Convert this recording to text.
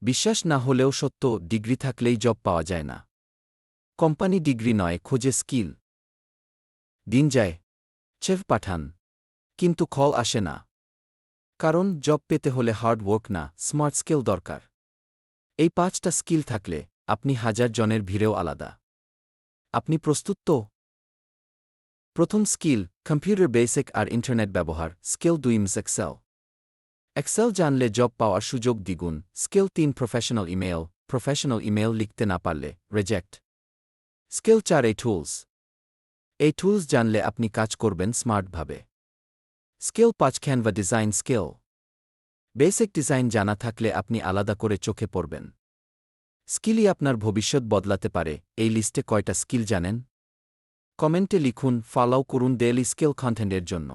বিশ্বাস না হলেও সত্য, ডিগ্রি থাকলেই জব পাওয়া যায় না। কোম্পানি ডিগ্রি নয়, খোঁজে স্কিল। দিন যায় চেভ পাঠান। কিন্তু খল আসে না। কারণ, জব পেতে হলে হার্ড ওয়ার্ক না, স্মার্ট স্কিল দরকার। এই পাঁচটা স্কিল থাকলে, আপনি হাজার জনের ভিড়েও আলাদা। আপনি প্রস্তুত তো? প্রথম স্কিল, কম্পিউটার বেসিক আর ইন্টারনেট ব্যবহার, স্কিল দুইমস এক্সেল। এক্সেল জানলে জব পাওয়ার সুযোগ দ্বিগুণ। স্কিল তিন প্রফেশনাল ইমেল প্রফেশনাল ইমেল লিখতে না পারলে রেজেক্ট স্কিল চার, এই টুলস এই টুলস জানলে আপনি কাজ করবেন স্মার্টভাবে স্কিল পাঁচ Canva design skill basic design জানা থাকলে আপনি আলাদা করে চোখে পড়বেন। স্কিলই আপনার ভবিষ্যৎ বদলাতে পারে। এই লিস্টে কয়টা স্কিল জানেন? কমেন্টে লিখুন ফলাও করুন ডেইলি স্কিল কন্টেন্টের জন্য।